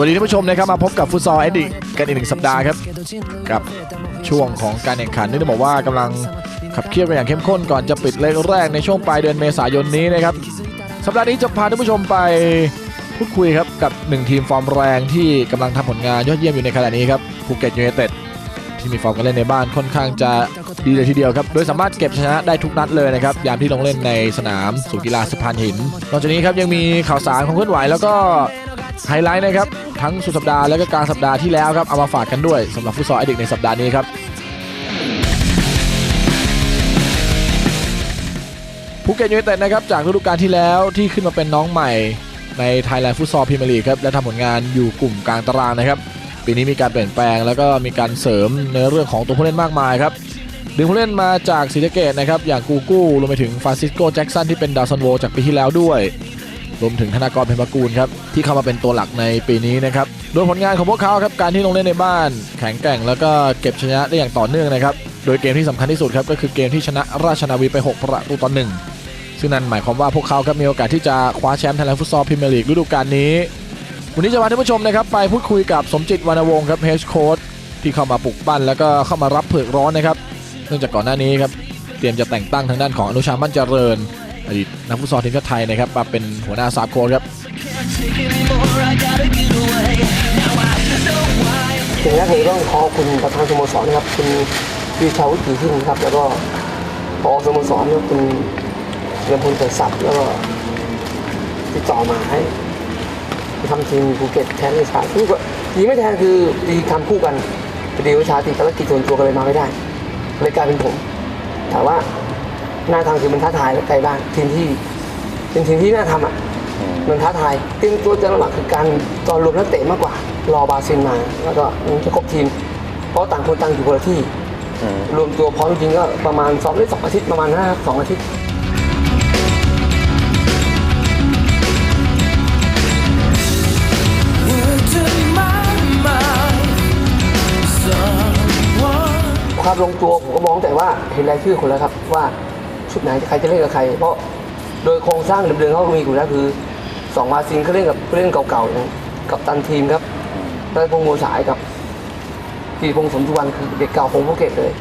สวัสดีท่านผู้ชมนะครับมาพบกับฟุตซอลเอดิกันอีกหนึ่งสัปดาห์ครับกับช่วงของการแข่งขันที่ต้องบอกว่ากำลังขับเคี่ยวกันอย่างเข้มข้นก่อนจะปิดเลกแรกในช่วงปลายเดือนเมษายนนี้นะครับสัปดาห์นี้จะพาท่านผู้ชมไปพูดคุยครับกับหนึ่งทีมฟอร์มแรงที่กำลังทำผลงานยอดเยี่ยมอยู่ในขณะนี้ครับภูเก็ตยูไนเต็ดที่มีฟอร์มการเล่นในบ้านค่อนข้างจะดีเลยทีเดียวครับ โดยสามารถเก็บชนะได้ทุกนัดเลยนะครับ ยามที่ลงเล่นในสนามศูนย์กีฬาสะพานหิน นอกจากนี้ครับยังมีข่าวสารของเคลื่อนไหวแล้วก็ไฮไลท์นะครับ ทั้งสุดสัปดาห์และก็กลางสัปดาห์ที่แล้วครับเอามาฝากกันด้วยสำหรับฟุตซอลไอเด็กในสัปดาห์นี้ครับภูเก็ตยูไนเต็ดนะครับจากฤดูกาลที่แล้วที่ขึ้นมาเป็นน้องใหม่ใน Thailand ฟุตซอลพรีเมียร์ลีกครับและทำผลงานอยู่กลุ่มกลางตารางนะครับปีนี้มีการเปลี่ยนแปลงแล้วก็มีการเสริมในเรื่องของตัวผู้เล่นมากมายครับดึงผู้เล่นมาจากศรีสะเกดนะครับอย่างกูกู้รวมไปถึงฟรานซิสโกแจ็กสันที่เป็นดาวซันโวจากปีที่แล้วด้วย รวมถึงธนากรเพญปกูลครับที่เข้ามาเป็นตัวหลักในปีนี้นะครับโดยผลงานของพวกเขาครับการที่ลงเล่นในบ้าน แข็งแกร่งแล้วก็เก็บชนะได้อย่างต่อเนื่องนะครับโดยเกมที่สำคัญที่สุดครับก็คือเกมที่ชนะราชนาวีไป 6 ประตูต่อหนึ่งซึ่งนั่นหมายความว่าพวกเขาครับมีโอกาสที่จะคว้าแชมป์ไทยแลนด์ฟุตซอลพรีเมียร์ลีกฤดูกาลนี้วันนี้จะพาท่านผู้ชมนะครับไปพูดคุยกับสมจิตวรรณวงศ์ครับเฮดโค้ชที่เข้ามาปลุกปั้นแล้วก็เข้ามารับเผือกร้อนนะครับ เนื่องจากก่อนหน้านี้ครับเตรียมจะแต่งตั้งทางด้านของอนุชามั่นเจริญ อดีตนักฟุตซอลทีมชาติไทยนะครับมาเป็นหัวหน้าสาโค้ชครับถึงแรกผมต้องขอขอบคุณประธานสโมสรนะครับคุณวิชาวุฒิขึ้นครับ แล้วก็พอสโมสรเนี่ยคุณเรียนพลเกิดศัพท์แล้วก็ติดต่อมาให้ทำทีมภูเก็ตแทนวิชาซึ่ก็ดีไม่แทนคือดีทำคู่กันพอดีวิชาติดภารกิจส่วนตัวก็เลยมาไม่ได้เลยกลายเป็นผมถามว่า น้าทางคือมันท้าทายและไกลบ้านทีมที่เป็นทีมที่น่าทำอะมันท้าทายเตรียมตัวจะหลักคือการตอนรวมนักเตะมากกว่า รอบาซินมา แล้วก็มันจะครบทีม เพราะต่างคนต่างอยู่คนละที่รวมตัวพร้อมจริงๆก็ประมาณสองได้สองอาทิตย์ประมาณนะครับสองอาทิตย์ความลงตัวผมก็มองแต่ว่าเห็นรายชื่อคนแล้วครับว่า ชุดไหนใครจะเล่นกับใคร เพราะโดยโครงสร้างเดิมๆเขามีอยู่แล้วคือสองมาซินเขาเล่นกับผู้เล่นเก่าๆอย่างกับตันทีมครับได้พงโมฉายกับกีพงษ์สมสุวรรณคือเด็กเก่าของภูเก็ตเลย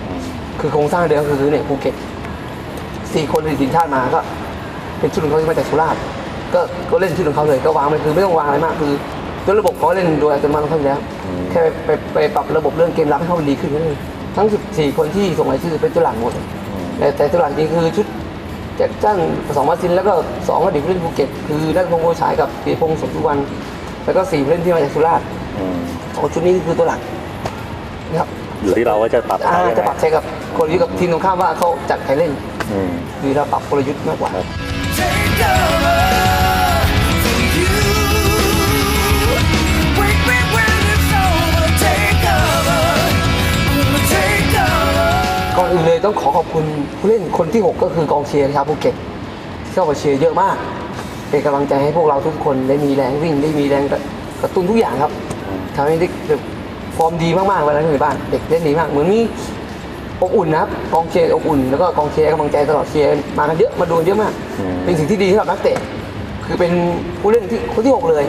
คือโครงสร้างเดิมคือเนี่ยภูเก็ตสี่คนที่ทีมชาติมาก็ เป็นชุดของเขาที่มาจากสุราษฎร์ก็ก็เล่นชุดของเขาเลยก็วางไปคือไม่ต้องวางอะไรมากคือด้วยระบบเขาเล่นโดยอัตโนมัติของเขาอยู่แล้ว แค่ไปไปปรับระบบเรื่องเกมรับให้เขาดีขึ้นแค่นั้นเองทั้ง 14 คนที่ส่งรายชื่อเป็นตัวหลังหมด แต่แต่ตัวหลังจริงคือชุดแจ็คจันสองมาซินแล้วก็สองอดีตผู้เล่นภูเก็ตคือนักพงศ์โอชายกับปีพงศ์สมสุวรรณแล้วก็สี่ผู้เล่นที่มาจากสุราษฎร์สองชุดนี้คือตัวหลักนะครับอยู่ที่เราว่าจะปรับอ่าใช้ยังจะไงปรับใช้กับกลยุทธ์กับทีมตรงข้ามว่าเขาจัดใครเล่นอืมหรือเราปรับกลยุทธ์มากกว่า อื่นเลยต้องขอขอบคุณผู้เล่นคนที่ 6 ก็คือกองเชียร์ชาวภูเก็ตที่เข้ามาเชียร์เยอะมาก เป็นกำลังใจให้พวกเราทุกคนได้มีแรงวิ่งได้มีแรงกระตุ้นทุกอย่างครับทำให้เด็กแบบฟอร์มดีมากๆเวลาที่อยู่ในบ้านเด็กเล่นดีมากเหมือนมีอบอุ่นนะครับกองเชียร์อบอุ่นแล้วก็กองเชียร์กำลังใจตลอดเชียร์มากันเยอะมาดูเยอะมาก เป็นสิ่งที่ดีสำหรับนักเตะ คือเป็นผู้เล่นที่คนที่6เลย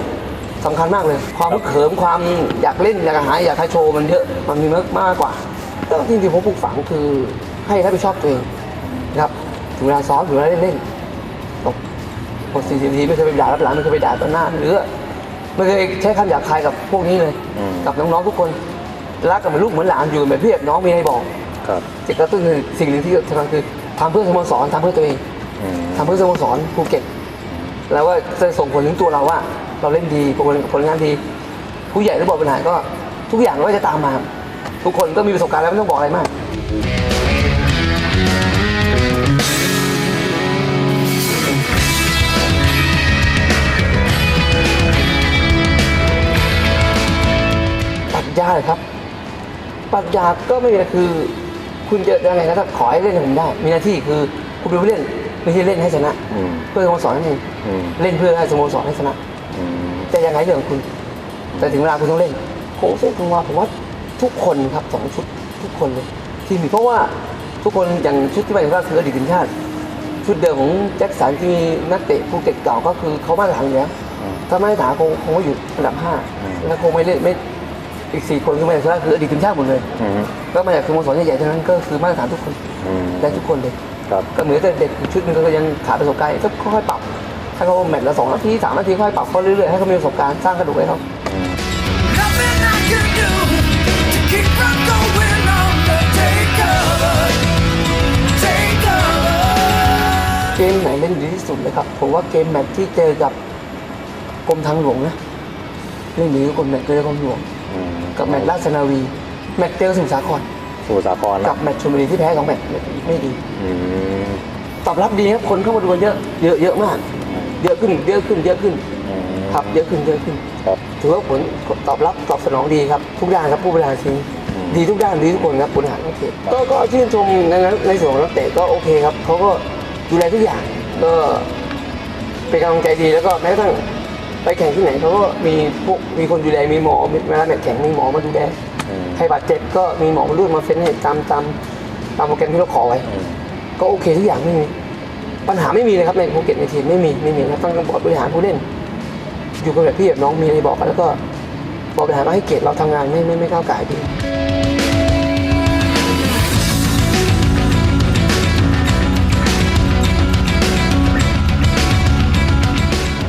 สำคัญมากเลย ความเหิมความอยากเล่นอยากหายอยากให้โชว์มันเยอะมันมีมากมากกว่า แล้วจริงๆผมปลูกฝังคือให้รับผิดชอบตัวเองนะครับถึงเวลาซ้อมถึงเวลาเล่นเล่นตกหกสี่สิบนาทีไม่เคยไปด่ารับหลังไม่เคยไปด่าต่อหน้าหรือไม่เคยใช้คำหยาบคายกับพวกนี้เลยกับน้องๆทุกคนรักกันเหมือนลูกเหมือนหลานอยู่แบบพี่แบบน้องมีให้บอกครับจะกระตุ้นคือสิ่งหนึ่งที่สำคัญคือทำเพื่อสโมสรทำเพื่อตัวเอง อืม ทำเพื่อสโมสรภูเก็ตแล้วว่าจะส่งผลถึงตัวเราว่า เราเล่นดีผลผลงานดี ผู้ใหญ่หรือบอกปัญหาก็ทุกอย่างก็จะตามมา ทุกคนก็มีประสบการณ์แล้วไม่ต้องบอกอะไรมากปัดยาเลยครับปัดยาก็ไม่มีอะไรคือ คุณจะยังไงก็ขอให้เล่นให้ผมได้ มีหน้าที่คือคุณเป็นผู้เล่นไม่ใช่เล่นให้ชนะ อืมเพื่อสโมสรนั่นเองอืมเล่นเพื่อให้สโมสรให้ชนะ อืม จะยังไงเรื่องของคุณ แต่ถึงเวลาคุณต้องเล่นโค้ชผมว่าผมว่า ทุกคนครับสองชุดทุกคนเลยที่มีเพราะว่าทุกคนอย่างชุดที่ไปก็คืออดีตทีมชาติ ชุดเดิมของแจ็คสันที่มีนักเตะภูเก็ตเก่าก็คือเขามาตรฐานอยู่แล้วถ้าไม่ให้ถาคงคงไม่อยู่อันดับห้าแล้วคงไม่เล่นไม่อีกสี่คนคือมาจากสุราษฎร์คืออดีตทีมชาติหมดเลยอืมก็มาจากสโมสรใหญ่ๆทั้งนั้นก็คือมาตรฐานทุกคนอืมได้ทุกคนเลยครับก็เหมือนแต่เด็กอีกชุดหนึงก็ยังขาดประสบการณ์ก็ค่อยๆปรับให้เขาแมตช์ละสองนาทีสามนาทีค่อยๆปรับเขาเรื่อยๆให้เขามีประสบการณ์สร้างกระดูกให้เขา เกมไหนเล่นดีที่สุดเลยครับ ผมว่าเกมแมตช์ที่เจอกับกรมทางหลวงนะเล่นดีกว่ากรมแมตช์เจอกรมหลวงอืมกับแมตช์ราชนาวี แมตช์เจอสมุทรสาครสมุทรสาครกับนะแมตช์ชลบุรีที่แพ้สองแมตช์ไม่ดีอืมตอบรับดีครับคนเข้ามาดูกันเยอะ เยอะเยอะมาก เยอะขึ้น เยอะขึ้น เยอะขึ้นอืม ครับเยอะขึ้นเยอะขึ้นครับ ถือว่าผลตอบรับตอบสนองดีครับทุกด้านครับผู้บริหารทีมอืม ดีทุกด้านดีทุกคนครับบริหารโอเคก็ก็ชื่นชมในนั้นในส่วนของนักเตะก็โอเคครับเขาก็ดูแลทุกอย่างก็เป็นกำลังใจดีแล้วก็แม้กระทั่งไปแข่งที่ไหนเขาก็มีพวกมีคนดูแลมีหมอเวลาแมตช์แข่งมีหมอมาดูแลอืมใครบาดเจ็บก็มีหมอมาดูมาเฟ้นให้ตามตามตามโปรแกรมที่เราขอไว้ อืม ก็โอเคทุกอย่างไม่มีปัญหาไม่มีเลยครับในภูเก็ตในทีมไม่มีไม่มีครับต้องบอร์ดบริหารผู้เล่น อยู่กันแบบพี่แบบน้องมีอะไรบอกกันแล้วก็บอร์ดบริหารมาให้เกียรติเราทำงานไม่ไม่ไม่ก้าวไก่ายพี่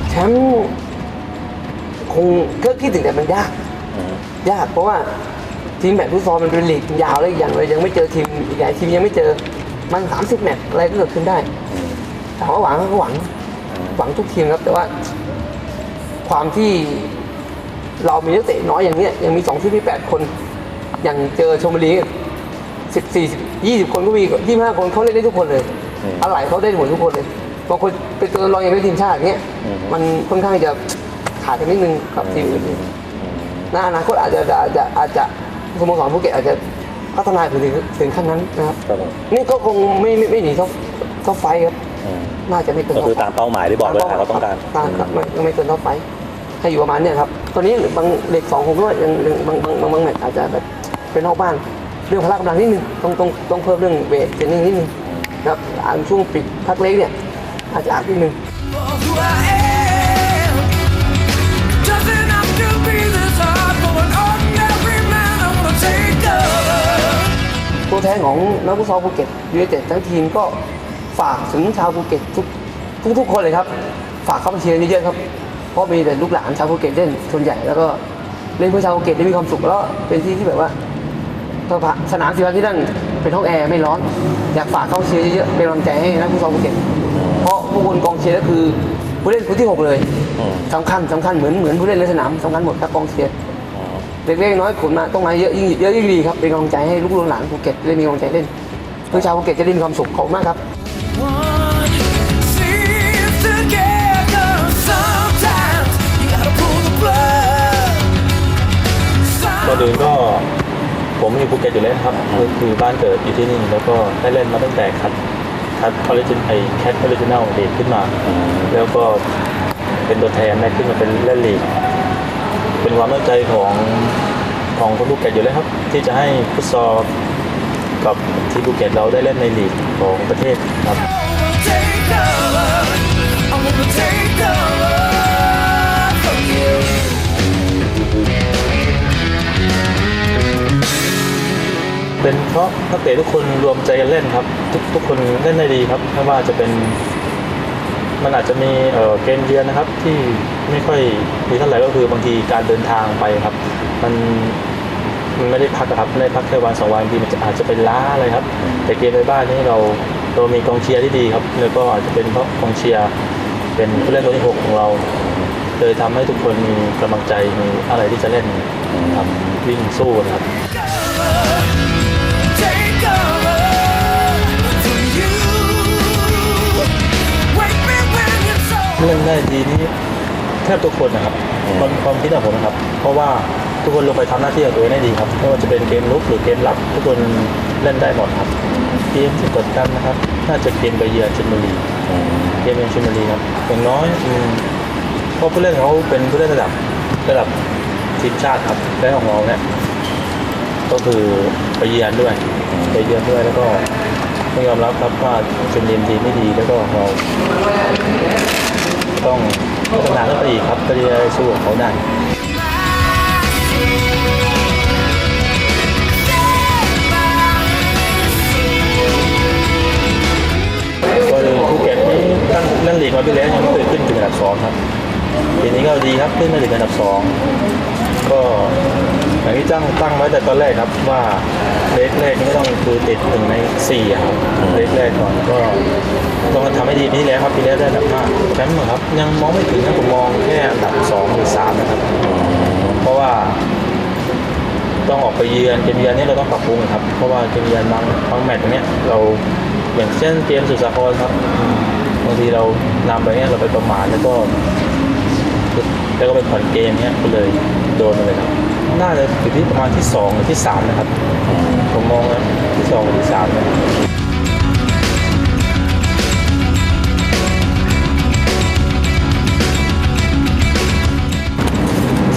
แชมป์คงก็คิดถึงแต่มันยากอืมยากเพราะว่าทีมแมตช์ฟุตซอลมันเป็นลีกยาวเลยอย่างเลยยังไม่เจอทีมอีกหลายทีมยังไม่เจอมัน30แมตช์อะไรก็เกิดขึ้นได้อืมถามว่าหวังก็หวังหวังทุกทีมครับแต่ว่า ความที่เรามีนักเตะน้อยอย่างเนี้ยยังมีสองทีมมีแปดคนอย่างเจอชมบุรีสิบสี่ยี่สิบคนก็มียี่ห้าคนเขาเล่นได้ทุกคนเลยอืมอะไรเขาได้หมดทุกคนเลยบางคนเป็นตัวรองอย่างเป็นทีมชาติอย่างเงี้ยอืมมันค่อนข้างจะขาดกันนิดนึงกับทีมอื่นอืมในอนาคตอาจจะอาจจะอาจจะสโมสรภูเก็ตอาจจะพัฒนาถึงถึงขั้นนั้นนะครับครับผมนี่ก็คงไม่ไม่ไม่หนีท็อปท็อปไฟว์ครับอืมน่าจะไม่เกินก็คือตามเป้าหมายที่บอกเลยเขาต้องการตามครับไม่ไม่เกินท็อปไฟ ว์ให้อยู่ประมาณเนี้ยครับ ตอนนี้บางเด็กสองผมก็ยังยังบางบางบางบางแมตช์อาจจะแบบเป็นนอกบ้าน เรื่องพละกำลังนิดนึงต้องต้องต้องเพิ่มเรื่องเวทเทรนนิ่งนิดนึงนะครับอ่านช่วงปิดพักเล็กเนี่ยอาจจะอาจนิดนึง Doesn't have to be this hard for an ordinary man. I wanna take over. ตัวแทนของนักฟุตซอลภูเก็ตยูไนเต็ดทั้งทีมก็ฝากถึงชาวภูเก็ตทุกทุกทุกคนเลยครับ ฝากเข้ามาเชียร์เยอะๆครับ เพราะมีแต่ลูกหลานชาวภูเก็ตเล่นส่วนใหญ่แล้วก็เล่นเพื่อชาวภูเก็ตได้มีความสุขแล้วเป็นที่ที่แบบว่าสนามสีวันที่นั่นเป็นห้องแอร์ไม่ร้อน อยากฝากเข้าเชียร์เยอะๆเป็นกำลังใจให้นักฟุตซอลภูเก็ตเพราะผู้คนกองเชียร์ก็คือผู้เล่นคนที่หกเลยอืมสำคัญสำคัญเหมือนเหมือนผู้เล่นในสนามสำคัญหมดครับกองเชียร์เล็กๆน้อยๆผลมาต้องมาเยอะยิ่งเยอะยิ่งดีครับเป็นกำลังใจให้ลูกหลานภูเก็ตได้มีกำลังใจเล่นเพื่อชาวภูเก็ตจะได้มีความสุขขอบคุณมากครับ ก่อนอื่นก็ผมอยู่ภูเก็ตอยู่แล้วครับคือคือบ้านเกิดอยู่ที่นี่แล้วก็ได้เล่นมาตั้งแต่คัดคัดออริจินไอแคทออริจินัลลีกขึ้นมา แล้วก็เป็นตัวแทนได้ขึ้นมาเป็นเล่นลีกเป็นความตั้งใจของของคนภูเก็ตอยู่แล้วครับ ที่จะให้ฟุตซอลกับทีมภูเก็ตเราได้เล่นในลีกของประเทศครับ เป็นเพราะนักเตะทุกคนรวมใจกันเล่นครับ ทุกทุกคนเล่นได้ดีครับไม่ว่าจะเป็น มันอาจจะมีเอ่อเกมเยือนนะครับ ที่ไม่ค่อยดีเท่าไหร่ก็คือบางทีการเดินทางไปครับ มันมันไม่ได้พักอะครับไม่ได้พักแค่วันสองวันทีมันจะอาจจะเป็นล้าอะไรครับ แต่เกมในบ้านนี่เราเรามีกองเชียร์ที่ดีครับแล้วก็อาจจะเป็นเพราะกองเชียร์เป็นผู้เล่นตัวที่หกของเราเลยทำให้ทุกคนมีกำลังใจมีอะไรที่จะเล่นครับวิ่งสู้นะครับ เล่นได้ดีนี่แทบทุกคนนะครับความความคิดของผมนะครับ เพราะว่าทุกคนลงไปทำหน้าที่ของตัวเองได้ดีครับไม่ว่าจะเป็นเกมลุกหรือเกมรับ ทุกคนเล่นได้หมดครับเกมที่กดดันนะครับ น่าจะเกมไปเยือนชลบุรีอืมเกมเยือนชลบุรีครับอย่างน้อยอืมเพราะผู้เล่นเขาเป็นผู้เล่นระดับระดับทีมชาติครับและของเราเนี่ยก็คือไปเยือนด้วยไปเยือนด้วยแล้วก็ต้องยอมรับครับว่าชมบุรีทีมไม่ดีแล้วก็เรา ต้องพัฒนาขึ้นไปอีกครับเพื่อที่จะได้สู้กับเขาได้ ก็เลยภูเก็ตนี้ตั้งเล่นลีกมาปีแล้วยังไม่เคยขึ้นถึงอันดับสองครับปีนี้ก็ดีครับขึ้นมาถึงอันดับสอง ก็อย่างที่ตั้งตั้งไว้แต่ตอนแรกครับว่าเลขแรกนี่ก็ต้องคือติดหนึ่งในสี่อะครับเลขแรกก่อนก็ต้องทำให้ดีปีที่แล้วครับปีแล้วได้อันดับห้าแชมป์เหรอครับ ยังมองไม่ถึงนะผมมองแค่อันดับสองหรือสามนะครับ เพราะว่า ต้องออกไปเยือนเกมเยือนนี่เราต้องปรับปรุงครับเพราะว่าเกมเยือนบางบางแมตช์เนี้ยเราอย่างเช่นเกมสุดสาครครับบางทีเรานำไปเนี่ยเราไปประมาทแล้วก็แล้วก็ไปผ่อนเกมเนี้ยก็เลย โดนไปเลยครับ น่าจะอยู่ที่ประมาณที่สองหรือที่สามนะครับ ผมมองนะที่สองหรือที่สามนะ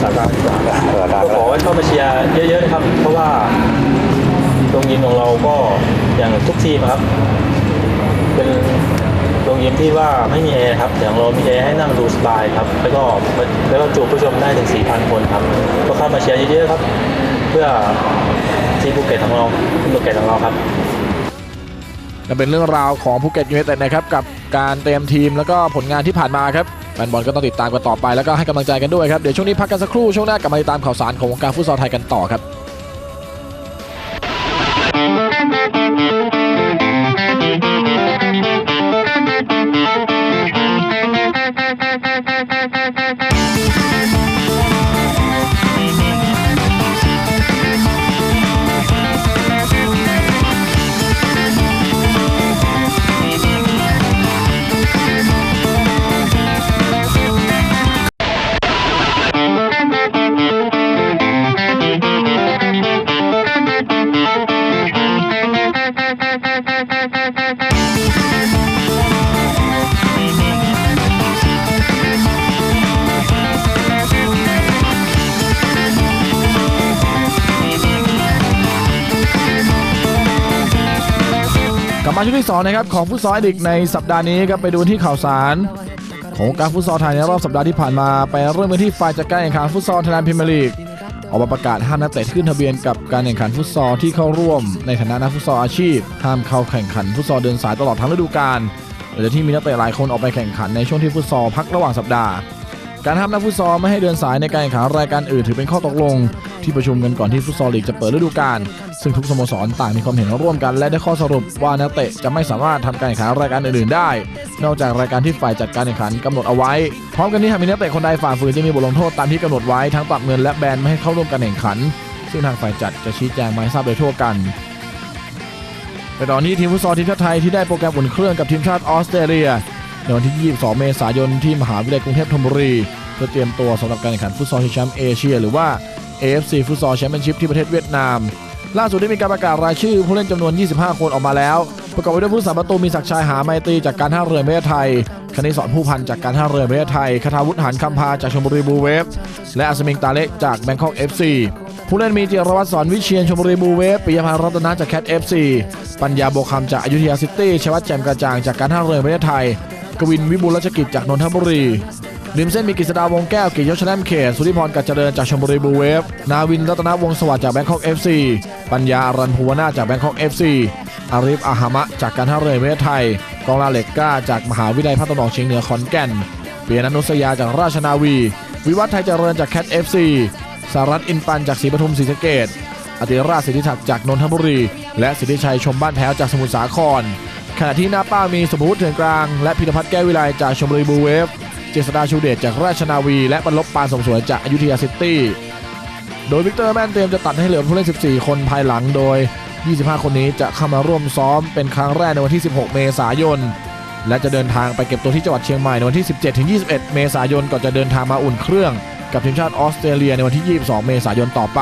สาการดีกว่าสถานการณ์ก็ขอให้เข้ามาเชียร์เยอะๆนะครับ เพราะว่าโรงยิมของเราก็อย่างทุกทีมอะครับ เป็น โรงยิมที่ว่าไม่มีแอร์ครับอย่างเรามีแอร์ให้นั่งดูสบายครับ แล้วก็แล้วก็จูบผู้ชมได้ถึง 4,000 คนครับ ก็เข้ามาเชียร์เยอะๆครับ เพื่อทีมภูเก็ตของเราภูเก็ตของเราครับก็เป็นเรื่องราวของภูเก็ตยูไนเต็ดนะครับกับการเตรียมทีมแล้วก็ผลงานที่ผ่านมาครับแฟนบอลก็ต้องติดตามกันต่อไปแล้วก็ให้กำลังใจกันด้วยครับเดี๋ยวช่วงนี้พักกันสักครู่ช่วงหน้ากลับมาติดตามข่าวสารของวงการฟุตซอลไทยกันต่อครับ นะครับของฟุตซอลดิกในสัปดาห์นี้ครับไปดูที่ข่าวสารของการฟุตซอลไทยในรอบสัปดาห์ที่ผ่านมาไปเริ่มกันที่ฝ่ายจัดการแข่งขันฟุตซอลไทยแลนด์พรีเมียร์ลีกออกมาประกาศห้ามนักเตะขึ้นทะเบียนกับการแข่งขันฟุตซอลที่เข้าร่วม ในฐานะนักฟุตซอลอาชีพ ห้ามเข้าแข่งขันฟุตซอลเดินสายตลอดทั้งฤดูกาลหลังจากที่มีนักเตะหลายคนออกไปแข่งขันในช่วงที่ฟุตซอลพักระหว่างสัปดาห์ การห้ามนักฟุตซอลไม่ให้เดินสายในการแข่งขันรายการอื่นถือเป็นข้อตกลง ที่ประชุมกันก่อนที่ฟุตซอลลีกจะเปิดฤดูกาลซึ่งทุกสโมสรต่างมีความเห็นร่วมกัน และได้ข้อสรุปว่านักเตะจะไม่สามารถทำการแข่งขันรายการอื่นๆได้ นอกจากรายการที่ฝ่ายจัดการแข่งขันกำหนดเอาไว้ พร้อมกันนี้หากมีนักเตะคนใดฝ่าฝืนจะมีบทลงโทษตามที่กำหนดไว้ทั้งปรับเงินและแบนไม่ให้เข้าร่วมการแข่งขัน ซึ่งทางฝ่ายจัดจะชี้แจงมาให้ทราบโดยทั่วกันไปตอนนี้ทีมฟุตซอลทีมชาติไทยที่ได้โปรแกรมอุ่นเครื่องกับทีมชาติออสเตรเลีย ในวันที่ 22 เมษายนที่มหาวิทยาลัยกรุงเทพธนบุรี เพื่อเตรียมตัวสำหรับการแข่งขันฟุตซอลชิงแชมป์เอเชีย หรือว่า AFC ฟุตซอลแชมเปี้ยนชิพที่ประเทศเวียดนาม ล่าสุดได้มีการประกาศรายชื่อผู้เล่นจำนวน 25 คนออกมาแล้ว ประกอบไปด้วยผู้สาประตูมีศักดิ์ชัยหาไมตรีจากการท่าเรือประเทศไทยคณิสอนผู้พันจากการท่าเรือประเทศไทยคาทาวุฒิหันคำพาจากชลบุรีบูเวฟ และอัศมิงตาเละจากแบงคอก FC ผู้เล่นมีเจรวัตรสอนวิเชียนชลบุรีบูเวฟปิยพันธ์รัตนะจากแคท FC ปัญญาโบคำจากอยุธยาซิตี้ชวัฒน์แจ่มกระจ่างจากการท่าเรือประเทศไทย กวินวิบูลรัชกิจจากนนทบุรีริมเส้นมีกฤษดาวงแก้วกิจยศชแนมเขตสุธิพรกัจเจริญจากชลบุรีบูเวฟ นาวินรัตนวงศ์สวัสดิ์จากแบงคอก FC ปัญญาอรันภูวนาจากแบงคอก FC อาริฟอาฮามะจากการท่าเรือประเทศไทย กองลาเหล็กก้าจากมหาวิทยาลัยภาคตะวันออกเฉียงเหนือขอนแก่น เปียนันนุสยาจากราชนาวี วิวัฒน์ไทยเจริญจากแคท FC สารัตอินปันจากศรีปทุมศรีสะเกดอติราชสิทธิศักดิ์จากนนทบุรี และสิทธิชัยชมบ้านแพ้วจากสมุทรสาคร ขณะที่หน้าเป้ามีสมบูรณ์เถื่อนกลาง และพิรพัฒน์แก้ววิไลจากชมบุรีบูเวฟ เจษดาชูเดชจากราชนาวี และบรรลบปานสมสวยจากอยุธยาซิตี้ โดยวิกเตอร์แมนเตรียมจะตัดให้เหลือผู้เล่น 14 คนภายหลังโดย 25 คนนี้จะเข้ามาร่วมซ้อมเป็นครั้งแรกในวันที่ 16 เมษายน และจะเดินทางไปเก็บตัวที่จังหวัดเชียงใหม่ในวันที่ 17-21 เมษายนก่อนจะเดินทางมาอุ่นเครื่อง กับทีมชาติออสเตรเลียในวันที่ 22 เมษายนต่อไป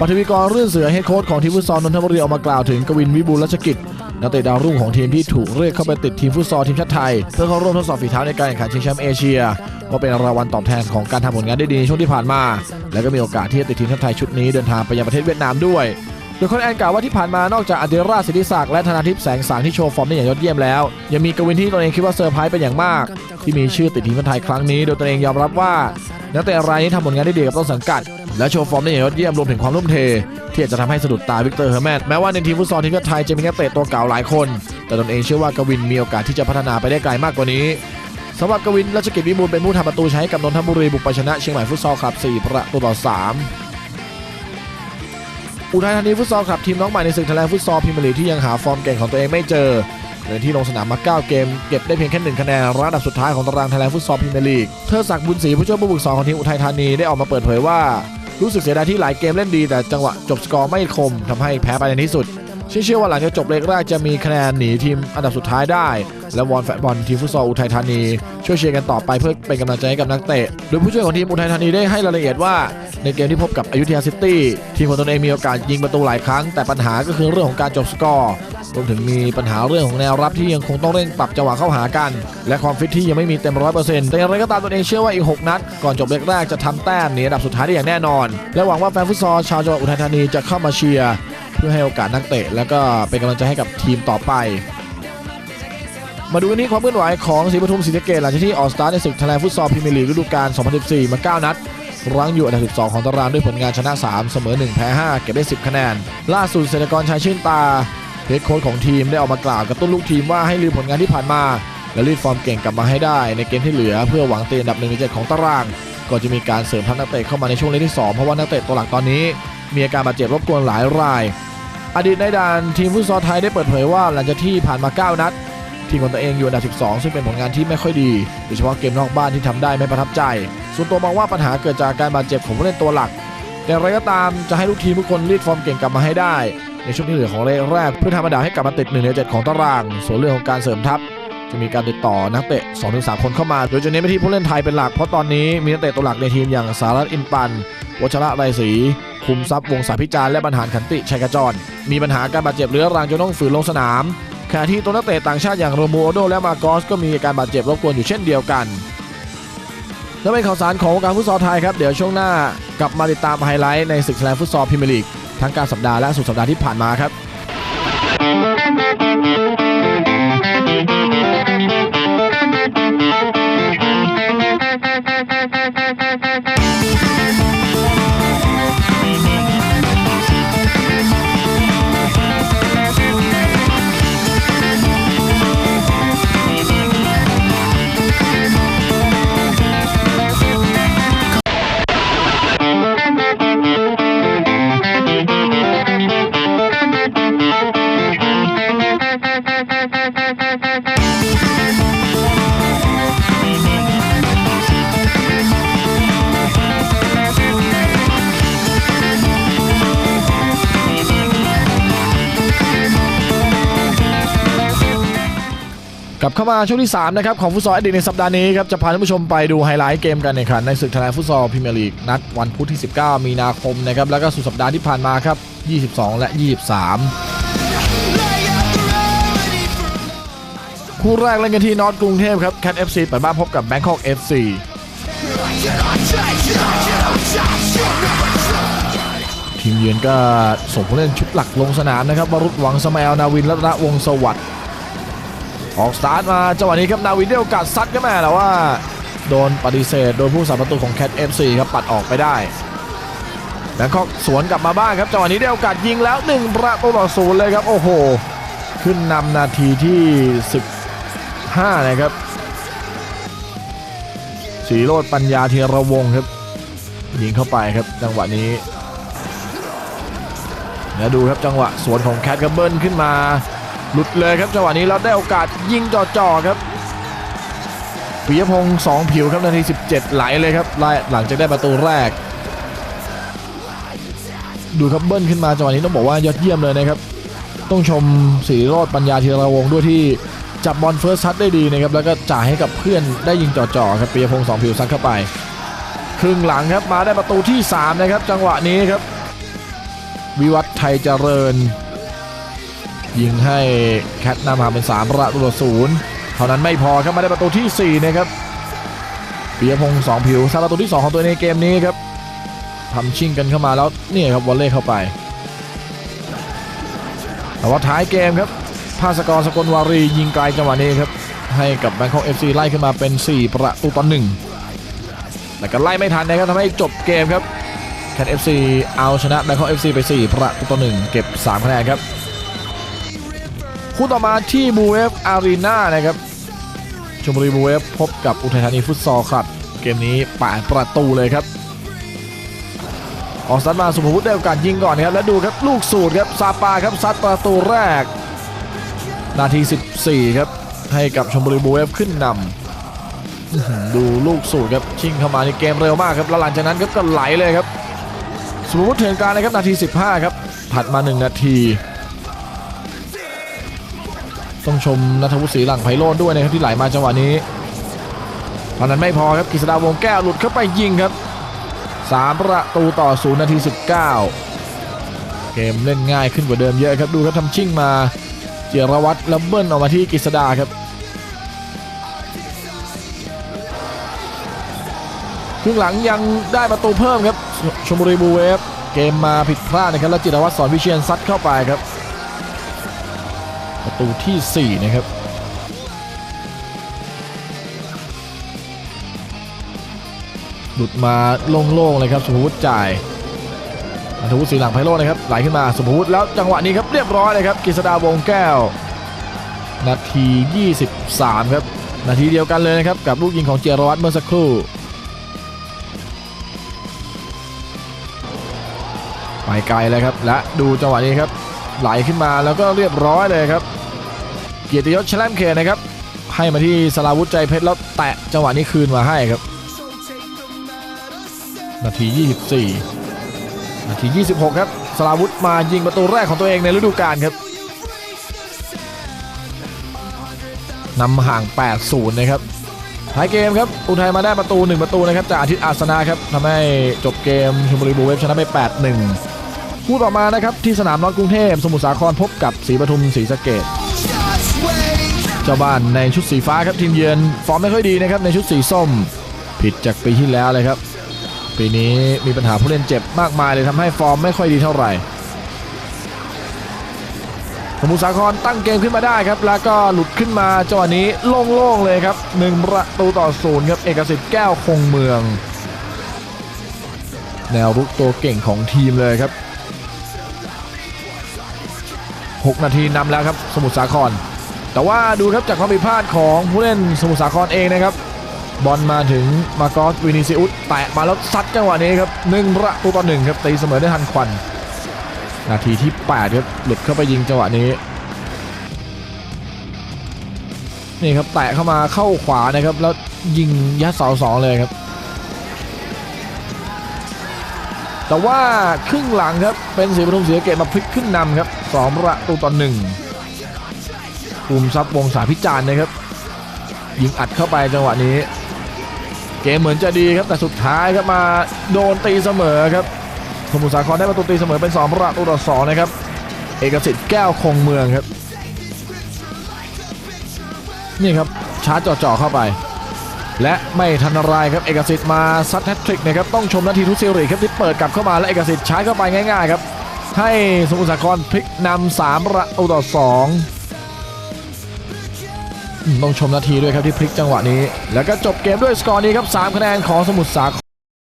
ปฐวีกรรื่นเสือเฮดโค้ชของทีมฟุตซอลนนทบุรีออกมากล่าวถึงกวินวิบูลรัชกิจนักเตะดาวรุ่งของทีมที่ถูกเรียกเข้าไปติดทีมฟุตซอลทีมชาติไทย เพื่อเข้าร่วมทดสอบฝีเท้าในการแข่งขันชิงแชมป์เอเชียว่าเป็นรางวัลตอบแทนของการทำผลงานได้ดีในช่วงที่ผ่านมา และก็มีโอกาสที่จะติดทีมชาติไทยชุดนี้เดินทางไปยังประเทศเวียดนามด้วยโดยค้ชแอนกล่าวว่าที่ผ่านมานอกจากอเดราสิทธิศักดิ์และธนาทิพย์แสงสางที่โชว์ฟอร์มได้อย่างยอดเยี่ยมแล้ว ยังมีกวินที่ตนเองคิดว่าเซอร์ไพรส์เป็นอย่างมาก ที่มีชื่อติดทีมชาติไทยครั้งนี้โดยตนเองยอมรับว่านักเตะรายนี้ทำผลงานได้ดีกับต้นสังกัด และโชว์ฟอร์มได้อย่างยอดเยี่ยมรวมถึงความรุ่มเท ที่อาจจะทำให้สะดุดตาวิกเตอร์เฮอร์แมนแม้ว่าในทีมฟุตซอลทีมชาติไทยจะมีนักเตะตัวเก่าหลายคน แต่ตนเองเชื่อว่ากวินมีโอกาสที่จะพัฒนาไปได้ไกลมากกว่านี้สำหรับกวินรัชกิจวิบูลเป็นผู้ทำประตูใช้กับนนทบุรีบุกไปชนะเชียงใหม่ฟุตซอลคลับ 4 ประตูต่อ 3 อุทัยธานีฟุตซอลคลับทีมน้องใหม่ในศึกไทยแลนด์ฟุตซอลพรีเมียร์ลีกที่ยังหาฟอร์มเก่งของตัวเองไม่เจอโดยที่ลงสนามมา 9 เกม เก็บได้เพียงแค่ 1 คะแนนระดับสุดท้ายของตารางไทยแลนด์ฟุตซอลพรีเมียร์ลีก เทิดศักดิ์บุญศรีผู้ช่วยผู้ฝึกสอนของทีมอุทัยธานีได้ออกมาเปิดเผยว่า รู้สึกเสียดายที่หลายเกมเล่นดีแต่จังหวะจบสกอร์ไม่คมทำให้แพ้ไปในที่สุด เชื่อว่าหลังจากจบเลกแรกจะมีคะแนนหนีทีมอันดับสุดท้ายได้ และวอนแฟนบอลทีมฟุตซอลอุทัยธานี ช่วยเชียร์กันต่อไปเพื่อเป็นกำลังใจให้กับนักเตะ โดยผู้ช่วยของทีมอุทัยธานีได้ให้รายละเอียดว่า ในเกมที่พบกับอยุธยาซิตี้ทีมของตนเองมีโอกาสยิงประตูหลายครั้ง แต่ปัญหาก็คือเรื่องของการจบสกอร์รวมถึงมีปัญหาเรื่องของแนวรับที่ยังคงต้องเร่งปรับจังหวะเข้าหากัน และความฟิตที่ยังไม่มีเต็มร้อยเปอร์เซ็นต์แต่อย่างไรก็ตามตนเองเชื่อว่าอีก 6 นัด ก่อนจบเลกแรกจะทำแต้มหนีอันดับสุดท้ายได้อย่างแน่นอน และหวังว่าแฟนฟุตซอลชาวจังหวัดอุทัยธานีจะเข้ามาเชียร์ พื่อให้โอกาสนักเตะ แล้วก็เป็นกำลังใจให้กับทีมต่อไป มาดูกันที่ความเคลื่อนไหวของศรีปทุมศรีสะเกษหลังจากที่ออกสตาร์ในศึกไทยแลนด์ฟุตซอลพรีเมียร์ลีกฤดูกาล 2014 มา 9 นัดรั้งอยู่อันดับ 12 ของตารางด้วยผลงานชนะ 3 เสมอ 1 แพ้ 5 เก็บได้ 10 คะแนน ล่าสุดเศรษฐกรชัยชื่นตาเฮดโค้ชของทีมได้ออกมากล่าวกระตุ้นลูกทีมว่าให้ลืมผลงานที่ผ่านมา และรีดฟอร์มเก่งกลับมาให้ได้ ในเกมที่เหลือเพื่อหวังเตีอันดับ1ใน7ของตารางก่อนจะมีการเสริมทัพนักเตะเข้ามาในช่วงเล็กที่ 2 เพราะว่านักเตะตัวหลักตอนนี้ มีอาการบาดเจ็บรบกวนหลายราย อดีตในด่านทีมฟุตซอลไทยได้เปิดเผยว่าหลังจากที่ผ่านมา 9 นัด ทีมของตัวเองอยู่อันดับ 12 ซึ่งเป็นผลงานที่ไม่ค่อยดี โดยเฉพาะเกมนอกบ้านที่ทำได้ไม่ประทับใจ ส่วนตัวมองว่าปัญหาเกิดจากการบาดเจ็บของผู้เล่นตัวหลัก แต่อย่างไรก็ตามจะให้ลูกทีมทุกคนรีดฟอร์มเก่งกลับมาให้ได้ ในช่วงที่เหลือของเลกแรกเพื่อทำอันดับให้กลับมาติดหนึ่งในเจ็ดของตาราง ส่วนเรื่องของการเสริมทัพ จะมีการติดต่อนักเตะ2-3 คนเข้ามา โดยจะเน้นไปที่ผู้เล่นไทยเป็นหลัก เพราะตอนนี้มีนักเตะตัวหลักในทีมอย่างสารัตอินปันวัชระไรศรีคุมทรัพย์วงศาพิจารณ์และบรรหารขันติชัยกระจร มีปัญหาการบาดเจ็บเรื้อรังจนต้องฝืนลงสนามขณะที่ตัวนักเตะต่างชาติอย่างโรมูโอโดและมาโกสก็มีอาการบาดเจ็บรบกวนอยู่เช่นเดียวกันและเป็นข่าวสารของวงการฟุตซอลไทยครับเดี๋ยวช่วงหน้ากลับมาติดตามไฮไลท์ในศึกแลนฟุตซอลพรีเมียร์ลีกทั้งกลารสัปดาห์และสุดสัปดาห์ที่ผ่านมาครับ เข้ามาช่วงที่ 3 นะครับ ของฟุตซอลอดีตในสัปดาห์นี้ครับ จะพาท่านผู้ชมไปดูไฮไลท์เกมกันในขันในศึกไทยแลนด์ฟุตซอลพรีเมียร์ลีกนัดวันพุธที่ 19 มีนาคมนะครับ แล้วก็สุดสัปดาห์ที่ผ่านมาครับ 22 และ 23 คู่แรกเล่นกันที่นอตกรุงเทพครับแคท FC เปิดบ้านพบกับแบงคอก FC ทีมเยือนก็ส่งผู้เล่นชุดหลักลงสนามนะครับวรุษหวังสมัยนาวินรัตนวงศ์สวัสดิ์ ออกสตาร์ทมาจังหวะนี้ครับนาวินได้โอกาสซัดก็แม่แต่ว่า โดนปฏิเสธโดนผู้สาประตูของแคท FC ครับปัดออกไปได้แบงคอกสวนกลับมาบ้างครับจังหวะนี้ได้โอกาสยิงแล้ว1ประตูต่อศูนย์เลยครับโอ้โห ขึ้นนำนาทีที่ 15 นะครับสีโรดปัญญาเทระวงครับ ยิงเข้าไปครับจังหวะนี้แล้วดูครับจังหวะสวนของแคทครับเบิลขึ้นมา หลุดเลยครับจังหวะนี้เราได้โอกาสยิงจ่อๆครับปิยพงศ์สองผิวครับนาที 17 ไหลเลยครับไล่หลังจากได้ประตูแรก ดูครับเบิ้ลขึ้นมาจังหวะนี้ต้องบอกว่ายอดเยี่ยมเลยนะครับ ต้องชมสีโรดปัญญาธีรวงศ์ด้วยที่จับบอลเฟิร์สทัชได้ดีนะครับแล้วก็จ่ายให้กับเพื่อนได้ยิงจ่อๆครับปิยพงศ์สองผิวซัดเข้าไป ครึ่งหลังครับมาได้ประตูที่ 3 นะครับ จังหวะนี้ครับ วิวัฒน์ไทยเจริญ ยิงให้แคทนำมาเป็น 3 ประตูต่อศูนย์เท่านั้นไม่พอครับมาได้ประตูที่ 4 นะครับปียพงศ์สองผิวซาประตูที่ 2 ของตัวในเกมนี้ครับทำชิ่งกันเข้ามาแล้วนี่ครับวอลเล่เข้าไป แต่ว่าท้ายเกมครับภาสกรสกลวารียิงไกลจังหวะนี้ครับ ให้กับแบงคอกเอฟซีไล่ขึ้นมาเป็น 4 ประตูต่อหนึ่งแต่ก็ไล่ไม่ทันนะครับทำให้จบเกมครับแคนเอฟซีเอาชนะแบงคอกเอฟซีไป 4 ประตูต่อหนึ่งเก็บ 3 คะแนนครับ คู่ต่อมาที่บูเวฟอารีนานะครับชมบุรีบูเวฟพบกับอุทัยธานีฟุตซอลครับ เกมนี้ป่านประตูเลยครับ ออกซัดมาสุภวุฒิได้โอกาสยิงก่อนครับแล้วดูครับลูกสูตรครับซาปาครับซัดประตูแรก นาที 14 ครับ ให้กับชมบุรีบูเวฟขึ้นนำดูลูกสูตรครับชิงเข้ามาในเกมเร็วมากครับแล้วหลังจากนั้นครับก็ไหลเลยครับสุภวุฒิเถื่อนกลารนะครับนาที 15 ครับ ถัดมา 1 นาที ต้องชมนัทวุฒิศรีหลังไพโรจน์ด้วยนะครับที่ไหลมาจังหวะนี้เท่านั้นไม่พอครับกฤษดาวงแก้วหลุดเข้าไปยิงครับ3ประตูต่อ0นาที 19 เกมเล่นง่ายขึ้นกว่าเดิมเยอะครับดูครับทำชิ่งมาเจรวัตรแล้วเบิ้ลออกมาที่กฤษดาครับครึ่งหลังยังได้ประตูเพิ่มครับชชมบุรีบูเวฟเกมมาผิดพลาดนะครับแล้วจิรวัตรสอนวิเชียนซัดเข้าไปครับ ประตูที่ 4 นะครับหลุดมาโล่งๆเลยครับสุภวุฒิจ่ายอัธวุฒิสีหลังไพโรจนะครับไหลขึ้นมาสุภวุฒิแล้วจังหวะนี้ครับเรียบร้อยเลยครับกฤษดาวงแก้ว นาที 23 ครับ นาทีเดียวกันเลยนะครับ กับลูกยิงของเจรวัตรเมื่อสักครู่ ไปไกลเลยครับและดูจังหวะนี้ครับ ไหลขึ้นมาแล้วก็เรียบร้อยเลยครับ เกียรติยศแชลมเขตนะครับ ให้มาที่สลาวุธใจเพชรแล้วแตะจังหวะนี้คืนมาให้ครับ นาที 24 นาที 26 ครับสลาวุธมายิงประตูแรกของตัวเองในฤดูกาลครับนำห่าง 8-0 นะครับท้ายเกมครับ อุทัยมาได้ประตู 1 ประตูนะครับจากอาทิตย์อาสนะครับทำให้จบเกมชลบุรีบูเวฟชนะไป 8-1คู่ต่อมานะครับที่สนามนอตกรุงเทพสมุทรสาครพบกับศรีปทุมศรีสะเกด เจ้าบ้านในชุดสีฟ้าครับทีมเยือนฟอร์มไม่ค่อยดีนะครับในชุดสีส้ม ผิดจากปีที่แล้วเลยครับ ปีนี้มีปัญหาผู้เล่นเจ็บมากมายเลยทำให้ฟอร์มไม่ค่อยดีเท่าไหร่สมุทรสาครตั้งเกมขึ้นมาได้ครับ แล้วก็หลุดขึ้นมาจังหวะนี้โล่งๆเลยครับหนึ่งประตูต่อศูนย์ครับเอกสิทธิ์แก้วคงเมือง แนวรุกตัวเก่งของทีมเลยครับ 6 นาทีนำแล้วครับ สมุทรสาคร แต่ว่าดูครับจากความผิดพลาดของผู้เล่นสมุทรสาครเองนะครับ บอลมาถึงมากอสวินิซิอุสแตะมาแล้วซัดจังหวะนี้ครับหนึ่งประตูต่อหนึ่งครับตีเสมอได้ทันควัน นาทีที่8ครับหลุดเข้าไปยิงจังหวะนี้นี่ครับแตะเข้ามาเข้าขวานะครับแล้วยิงยัดเสาสองเลยครับ แต่ว่าครึ่งหลังครับเป็นสีปทุมเสียเกตมาพลิกขึ้นนำครับสองประตูต่อหนึ่ง ภูมิทรัพย์วงศาพิจารณ์นะครับ ยิงอัดเข้าไปจังหวะนี้ เกมเหมือนจะดีครับแต่สุดท้ายครับมาโดนตีเสมอครับสมุทรสาครได้ประตูตีเสมอเป็น2ประตูต่อสองนะครับเอกสิทธิ์แก้วคงเมืองครับนี่ครับชาร์จจ่อๆเข้าไป และไม่ทันไรครับเอกสิทธิ์มาซัดแฮตทริกนะครับต้องชมนาทีทุกซิริครับที่เปิดกลับเข้ามาและเอกสิทธิ์ชาร์จเข้าไปง่ายๆครับให้สมุทรสาครพลิกนำสามประตูต่อสอง ต้องชมนาทีด้วยครับที่พลิกจังหวะนี้ แล้วก็จบเกมด้วยสกอร์นี้ครับ3คะแนนของสมุทรสาคร